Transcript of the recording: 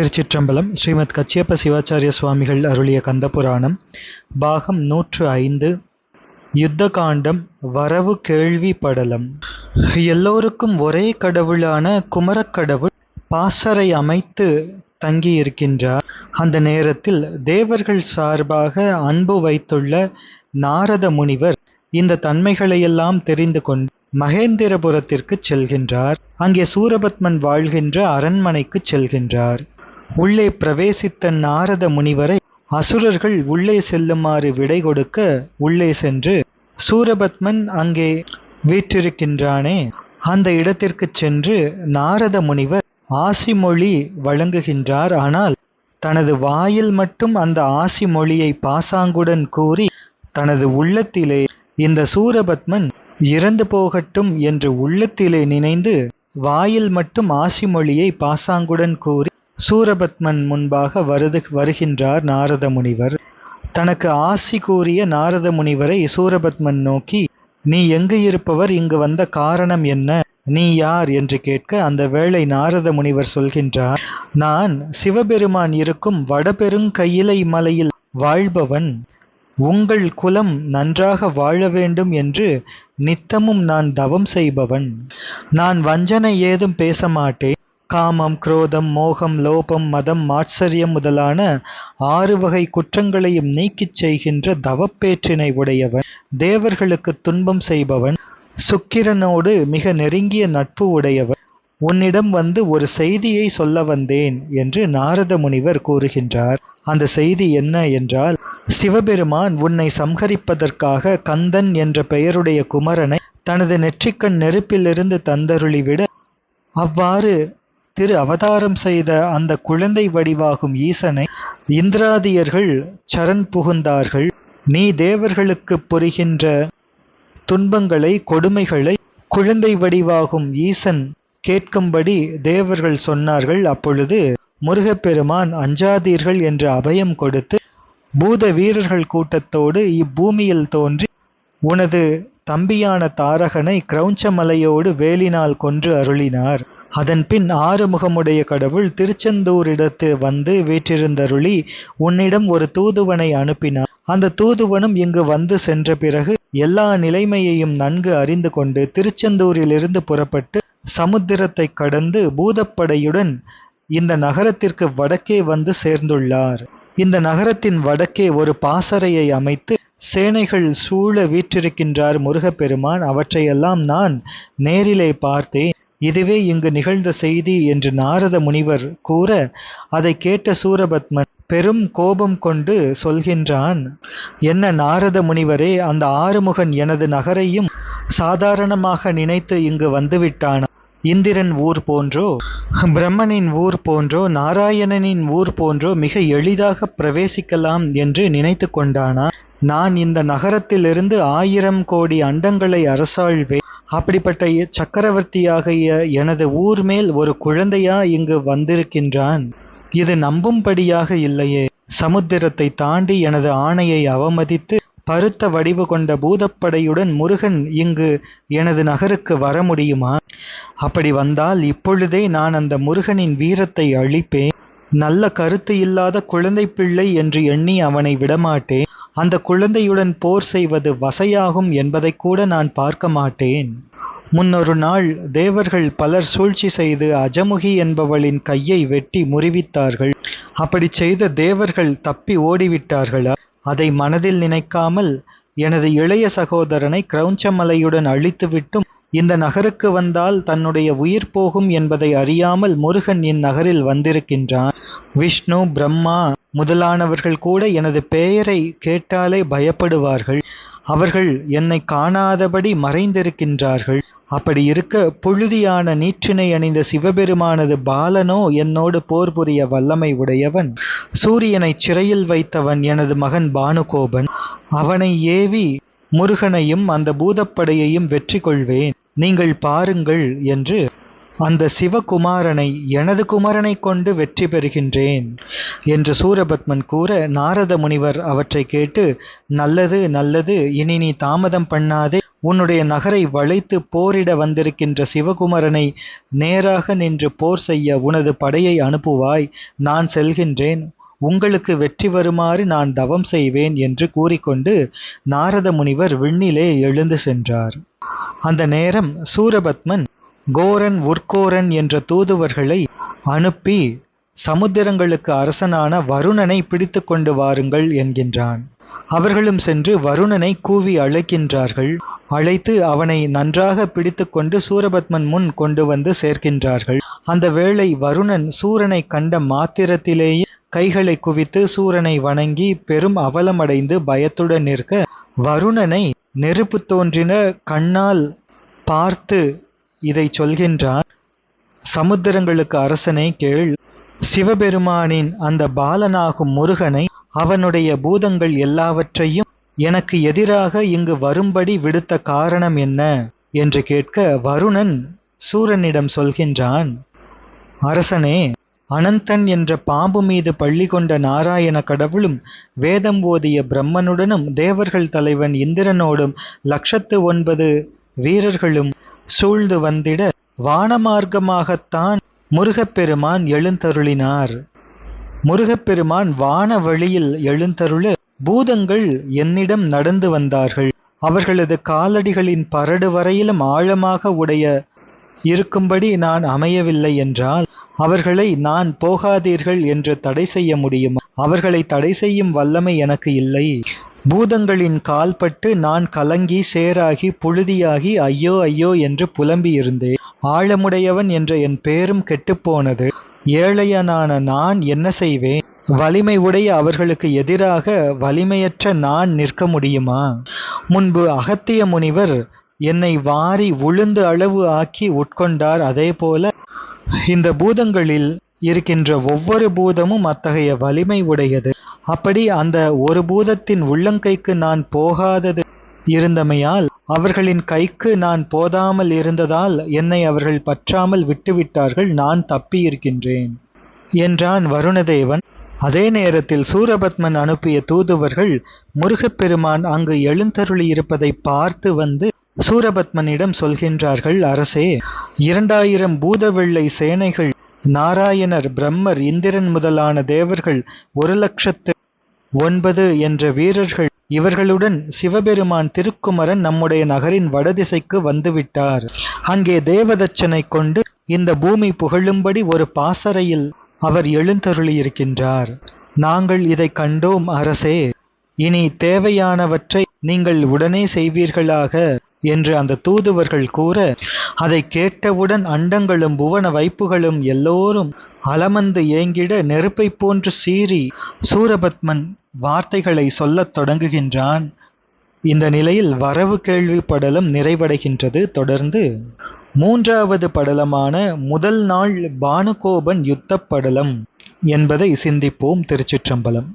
திருச்சிற்றம்பலம் ஸ்ரீமத் கச்சியப்ப சிவாச்சாரிய சுவாமிகள் அருளிய கந்தபுராணம் பாகம் நூற்று ஐந்து யுத்த காண்டம் வரவு கேள்வி படலம். எல்லோருக்கும் ஒரே கடவுளான குமரக்கடவுள் பாசறை அமைத்து தங்கியிருக்கின்றார். அந்த நேரத்தில் தேவர்கள் சார்பாக அன்பு வைத்துள்ள நாரத முனிவர் இந்த தன்மைகளையெல்லாம் தெரிந்து கொண்டு மகேந்திரபுரத்திற்கு செல்கின்றார். அங்கே சூரபத்மன் வாழ்கின்ற அரண்மனைக்கு செல்கின்றார். உள்ளே பிரவேசித்த நாரத முனிவரை அசுரர்கள் உள்ளே செல்லுமாறு விடை கொடுக்க உள்ளே சென்று சூரபத்மன் அங்கே வீற்றிருக்கின்றானே. அந்த இடத்திற்கு சென்று நாரத முனிவர் ஆசி மொழி வழங்குகின்றார். ஆனால் தனது வாயில் மட்டும் அந்த ஆசி மொழியை பாசாங்குடன் கூறி தனது உள்ளத்திலே இந்த சூரபத்மன் இறந்து போகட்டும் என்று உள்ளத்திலே நினைந்து வாயில் மட்டும் ஆசி மொழியை பாசாங்குடன் கூறி சூரபத்மன் முன்பாக வருது வருகின்றார் நாரத முனிவர் தனக்கு ஆசி கூறிய நாரத முனிவரை சூரபத்மன் நோக்கி நீ எங்கு இருப்பவர்? இங்கு வந்த காரணம் என்ன? நீ யார்? என்று கேட்க அந்த வேளை நாரத முனிவர் சொல்கின்றார் நான் சிவபெருமான் இருக்கும் வடபெருங்கையிலை மலையில் வாழ்பவன். உங்கள் குலம் நன்றாக வாழ வேண்டும் என்று நித்தமும் நான் தவம் செய்பவன். நான் வஞ்சனை ஏதும் பேச மாட்டேன். காமம் குரோதம் மோகம் லோபம் மதம் மாச்சரியம் முதலான ஆறு வகை குற்றங்களையும் நீக்கிச் செய்கின்ற தவப்பேற்றினை உடையவன் தேவர்களுக்கு துன்பம் செய்பவன் சுக்கிரனோடு மிக நெருங்கிய நட்பு உடையவன். உன்னிடம் வந்து ஒரு செய்தியை சொல்ல வந்தேன் என்று நாரத முனிவர் கூறுகின்றார். அந்த செய்தி என்ன என்றால் சிவபெருமான் உன்னை சம்ஹரிப்பதற்காக கந்தன் என்ற பெயருடைய குமரனை தனது நெற்றிக்கண் நெருப்பிலிருந்து தந்தருளிவிட அவ்வாறு திரு அவதாரம் செய்த அந்த குழந்தை வடிவாகும் ஈசனை இந்திராதியர்கள் சரண் புகுந்தார்கள். நீ தேவர்களுக்கு புரிகின்ற துன்பங்களை கொடுமைகளை குழந்தை வடிவாகும் ஈசன் கேட்கும்படி தேவர்கள் சொன்னார்கள். அப்பொழுது முருகப்பெருமான் அஞ்சாதீர்கள் என்று அபயம் கொடுத்து பூத வீரர்கள் கூட்டத்தோடு இப்பூமியில் தோன்றி உனது தம்பியான தாரகனை கிரௌஞ்சமலையோடு வேலினால் கொன்று அருளினார். அதன்பின் ஆறுமுகமுடைய கடவுள் திருச்செந்தூரிடத்து வந்து வீற்றிருந்தருளி உன்னிடம் ஒரு தூதுவனை அனுப்பினார். அந்த தூதுவனும் இங்கு வந்து சென்ற பிறகு எல்லா நிலைமையையும் நன்கு அறிந்து கொண்டு திருச்செந்தூரிலிருந்து புறப்பட்டு சமுத்திரத்தை கடந்து பூதப்படையுடன் இந்த நகரத்திற்கு வடக்கே வந்து சேர்ந்துள்ளார். இந்த நகரத்தின் வடக்கே ஒரு பாசறையை அமைத்து சேனைகள் சூழ வீற்றிருக்கின்றார் முருகப்பெருமான். அவற்றையெல்லாம் நான் நேரிலே பார்த்தேன். இதுவே இங்கு நிகழ்ந்த செய்தி என்று நாரத முனிவர் கூற அதை கேட்ட சூரபத்மன் பெரும் கோபம் கொண்டு சொல்கின்றான் என்ன நாரத முனிவரே அந்த ஆறுமுகன் எனது நகரையும் சாதாரணமாக நினைத்து இங்கு வந்துவிட்டான்? இந்திரன் ஊர் போன்றோ பிரம்மனின் ஊர் போன்றோ நாராயணனின் ஊர் போன்றோ மிக எளிதாக பிரவேசிக்கலாம் என்று நினைத்து கொண்டானா? நான் இந்த நகரத்திலிருந்து ஆயிரம் கோடி அண்டங்களை அரசாழ்வேன் அப்படிப்பட்ட சக்கரவர்த்தியாகிய எனது ஊர் மேல் ஒரு குழந்தையா இங்கு வந்திருக்கின்றான். இது நம்பும்படியாக இல்லையே. சமுத்திரத்தை தாண்டி எனது ஆணையை அவமதித்து பருத்த வடிவு கொண்ட பூதப்படையுடன் முருகன் இங்கு எனது நகருக்கு வர முடியுமா? அப்படி வந்தால் இப்பொழுதே நான் அந்த முருகனின் வீரத்தை அழிப்பேன். நல்ல கருத்து இல்லாத குழந்தை பிள்ளை என்று எண்ணி அவனை விடமாட்டேன். அந்த குழந்தையுடன் போர் செய்வது வசையாகும் என்பதை கூட நான் பார்க்க மாட்டேன். முன்னொரு நாள் தேவர்கள் பலர் சூழ்ச்சி செய்து அஜமுகி என்பவளின் கையை வெட்டி முறிவித்தார்கள். அப்படி செய்த தேவர்கள் தப்பி ஓடிவிட்டார்களா. அதை மனதில் நினைக்காமல் எனது இளைய சகோதரனை கிரௌஞ்சமலையுடன் அழித்துவிட்டும் இந்த நகருக்கு வந்தால் தன்னுடைய உயிர் போகும் என்பதை அறியாமல் முருகன் இந்நகரில் வந்திருக்கின்றான். விஷ்ணு பிரம்மா முதலானவர்கள் கூட எனது பெயரை கேட்டாலே பயப்படுவார்கள். அவர்கள் என்னை காணாதபடி மறைந்திருக்கின்றார்கள். அப்படி இருக்க புழுதியான நீற்றினை அணிந்த சிவபெருமானது பாலனோ என்னோடு போர் புரிய வல்லமை உடையவன். சூரியனை சிறையில் வைத்தவன் எனது மகன் பானுகோபன். அவனை ஏவி முருகனையும் அந்த பூதப்படையையும் வெற்றி கொள்வேன் நீங்கள் பாருங்கள் என்று அந்த சிவகுமாரனை எனது குமரனை கொண்டு வெற்றி பெறுகின்றேன் என்று சூரபத்மன் கூற நாரத முனிவர் அவற்றை கேட்டு நல்லது நல்லது இனி நீ தாமதம் பண்ணாதே உன்னுடைய நகரை வளைத்து போரிட வந்திருக்கின்ற சிவகுமரனை நேராக நின்று போர் செய்ய உனது படையை அனுப்புவாய் நான் செல்கின்றேன். உங்களுக்கு வெற்றி வருமாறு நான் தவம் செய்வேன் என்று கூறிக்கொண்டு நாரத முனிவர் விண்ணிலே எழுந்து சென்றார். அந்த நேரம் சூரபத்மன் கோரன் உர்கோரன் என்ற தூதுவர்களை அனுப்பி சமுத்திரங்களுக்கு அரசனான வருணனை பிடித்து கொண்டு வாருங்கள் என்கின்றான். அவர்களும் சென்று வருணனை கூவி அழைக்கின்றார்கள். அழைத்து அவனை நன்றாக பிடித்து கொண்டு சூரபத்மன் முன் கொண்டு வந்து சேர்க்கின்றார்கள். அந்த வேளை வருணன் சூரனை கண்ட மாத்திரத்திலேயே கைகளை குவித்து சூரனை வணங்கி பெரும் அவலமடைந்து பயத்துடன் நிற்க வருணனை நெருப்பு தோன்றின கண்ணால் பார்த்து இதை சொல்கின்றான் சமுத்திரங்களுக்கு அரசனை கேள். சிவபெருமானின் அந்த பாலனாகும் முருகனை அவனுடைய பூதங்கள் எல்லாவற்றையும் எனக்கு எதிராக இங்கு வரும்படி விடுத்த காரணம் என்ன? என்று கேட்க வருணன் சூரனிடம் சொல்கின்றான் அரசனே அனந்தன் என்ற பாம்பு மீது பள்ளி கொண்ட நாராயண கடவுளும் வேதம் ஓதிய பிரம்மனுடனும் தேவர்கள் தலைவன் இந்திரனோடும் லட்சத்து ஒன்பது வீரர்களும் சூழ்ந்து வந்திட வானமார்க்கமாகத்தான் முருகப்பெருமான் எழுந்தருளினார். முருகப்பெருமான் வான வழியில் எழுந்தருள பூதங்கள் என்னிடம் நடந்து வந்தார்கள். அவர்களது காலடிகளின் பரடு வரையிலும் ஆழமாக உடைய இருக்கும்படி நான் அமையவில்லை என்றால் அவர்களை நான் போகாதீர்கள் என்று தடை செய்ய முடியும்? அவர்களை தடை செய்யும் வல்லமை எனக்கு இல்லை. பூதங்களின் கால்பட்டு நான் கலங்கி சேராகி புழுதியாகி ஐயோ ஐயோ என்று புலம்பியிருந்தேன். ஆழமுடையவன் என்ற என் பேரும் கெட்டுப்போனது. ஏழையனான நான் என்ன செய்வேன்? வலிமை உடைய அவர்களுக்கு எதிராக வலிமையற்ற நான் நிற்க முடியுமா? முன்பு அகத்திய முனிவர் என்னை வாரி உளுந்து அளவு ஆக்கி உட்கொண்டார் அதே போல இந்த பூதங்களில் இருக்கின்ற ஒவ்வொரு பூதமும் அத்தகைய வலிமை உடையது. அப்படி அந்த ஒரு பூதத்தின் உள்ளங்கைக்கு நான் போகாதது இருந்தமையால் அவர்களின் கைக்கு நான் போதாமல் இருந்ததால் என்னை அவர்கள் பற்றாமல் விட்டுவிட்டார்கள் நான் தப்பியிருக்கின்றேன். என்றான் வருணதேவன். அதே நேரத்தில் சூரபத்மன் அனுப்பிய தூதுவர்கள் முருகப்பெருமான் அங்கு எழுந்தருளியிருப்பதை பார்த்து வந்து சூரபத்மனிடம் சொல்கின்றார்கள் அரசே இரண்டாயிரம் பூதவெள்ளை சேனைகள் நாராயணர் பிரம்மர் இந்திரன் முதலான தேவர்கள் ஒரு லட்சத்து ஒன்பது என்ற வீரர்கள் இவர்களுடன் சிவபெருமான் திருக்குமரன் நம்முடைய நகரின் வடதிசைக்கு வந்துவிட்டார். அங்கே தேவதச்சனை கொண்டு இந்த பூமி புகழும்படி ஒரு பாசறையில் அவர் எழுந்தருளியிருக்கின்றார். நாங்கள் இதை கண்டோம் அரசே. இனி தேவையானவற்றை நீங்கள் உடனே செய்வீர்களாக. என்று அந்த தூதுவர்கள் கூற அதை கேட்டவுடன் அண்டங்களும் புவன வைப்புகளும் எல்லோரும் அலமந்து ஏங்கிட நெருப்பை போன்று சீறி சூரபத்மன் வார்த்தைகளை சொல்லத் தொடங்குகின்றான். இந்த நிலையில் வரவு கேள்வி படலம் நிறைவடைகின்றது. தொடர்ந்து மூன்றாவது படலமான முதல் நாள் பானுகோபன் யுத்த படலம் என்பதை சிந்திப்போம் திருச்சிற்றம்பலம்.